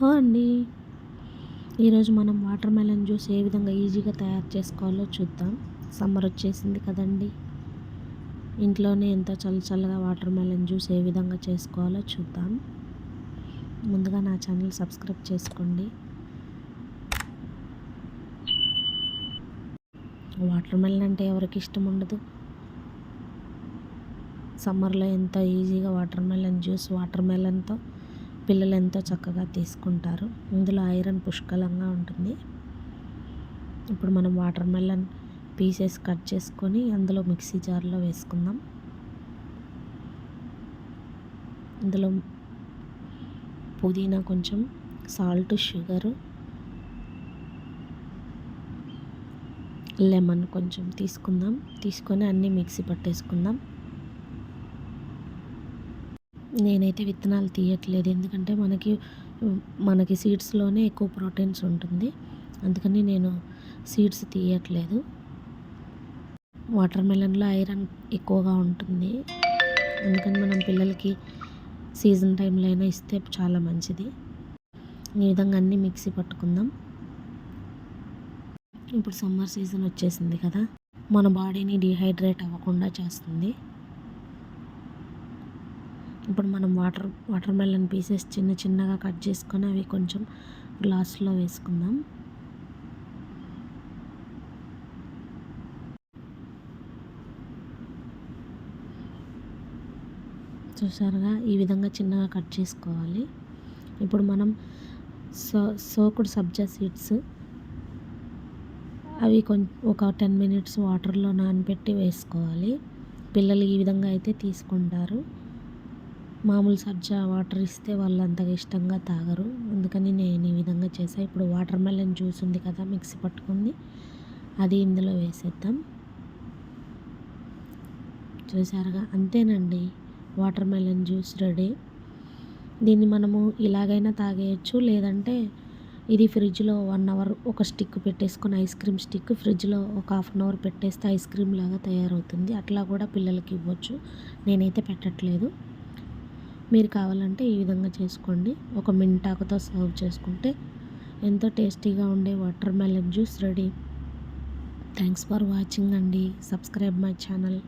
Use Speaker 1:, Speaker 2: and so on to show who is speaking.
Speaker 1: Hello అండి. ఈరోజు మనం వాటర్ మెలన్ జ్యూస్ ఏ విధంగా ఈజీగా తయారు చేసుకోవాలో చూద్దాం. సమ్మర్ వచ్చేసింది కదండి. ఇంట్లోనే ఎంతో చల్ల చల్లగా వాటర్ మెలన్ జ్యూస్ ఏ విధంగా చేసుకోవాలో చూద్దాం. ముందుగా నా ఛానల్ సబ్స్క్రైబ్ చేసుకోండి. వాటర్ మెలన్ అంటే ఎవరికి ఇష్టం ఉండదు? సమ్మర్లో ఎంతో ఈజీగా వాటర్ మెలన్ జ్యూస్ వాటర్ మెలన్తో పిల్లలు ఎంతో చక్కగా తీసుకుంటారు. ఇందులో ఐరన్ పుష్కలంగా ఉంటుంది. ఇప్పుడు మనం వాటర్ మెలన్ పీసెస్ కట్ చేసుకొని అందులో మిక్సీ జార్లో వేసుకుందాం. ఇందులో పుదీనా కొంచెం సాల్ట్ షుగరు లెమన్ కొంచెం తీసుకుందాం. తీసుకొని అన్నీ మిక్సీ పట్టేసుకుందాం. నేనైతే విత్తనాలు తీయట్లేదు. ఎందుకంటే మనకి మనకి సీడ్స్లోనే ఎక్కువ ప్రోటీన్స్ ఉంటుంది. అందుకని నేను సీడ్స్ తీయట్లేదు. వాటర్ మెలన్లో ఐరన్ ఎక్కువగా ఉంటుంది. అందుకని మనం పిల్లలకి సీజన్ టైంలో అయినా ఇస్తే చాలా మంచిది. ఈ విధంగా అన్నీ మిక్సీ పట్టుకుందాం. ఇప్పుడు సమ్మర్ సీజన్ వచ్చేసింది కదా. మన బాడీని డిహైడ్రేట్ అవ్వకుండా చేస్తుంది. ఇప్పుడు మనం వాటర్ వాటర్ మెలన్ పీసెస్ చిన్న చిన్నగా కట్ చేసుకొని అవి కొంచెం గ్లాస్లో వేసుకుందాం. చూసారుగా? ఈ విధంగా చిన్నగా కట్ చేసుకోవాలి. ఇప్పుడు మనం సో సోకుడు సబ్జా సీడ్స్ అవి కొంచెం ఒక టెన్ మినిట్స్ వాటర్లో నానబెట్టి వేసుకోవాలి. పిల్లలు ఈ విధంగా అయితే తీసుకుంటారు. మామూలు సబ్జా వాటర్ ఇస్తే వాళ్ళు అంతగా ఇష్టంగా తాగరు. అందుకని నేను ఈ విధంగా చేసా. ఇప్పుడు వాటర్ మెలన్ జ్యూస్ ఉంది కదా మిక్సీ పట్టుకుంది. అది ఇందులో వేసేద్దాం. చూసారుగా? అంతేనండి. Watermelon juice ready. దీన్ని మనము ఇలాగైనా తాగేయచ్చు. లేదంటే ఇది ఫ్రిడ్జ్లో వన్ అవర్ ఒక స్టిక్ పెట్టేసుకొని ఐస్ క్రీమ్ స్టిక్ ఫ్రిడ్జ్లో ఒక హాఫ్ అన్ అవర్ పెట్టేస్తే ఐస్ క్రీమ్ లాగా తయారవుతుంది. అట్లా కూడా పిల్లలకి ఇవ్వచ్చు. నేనైతే పెట్టట్లేదు. మీరు కావాలంటే ఈ విధంగా చేసుకోండి. ఒక మింటాకుతో సర్వ్ చేసుకుంటే ఎంతో టేస్టీగా ఉండే watermelon juice ready. Thanks for watching అండి. Subscribe my channel.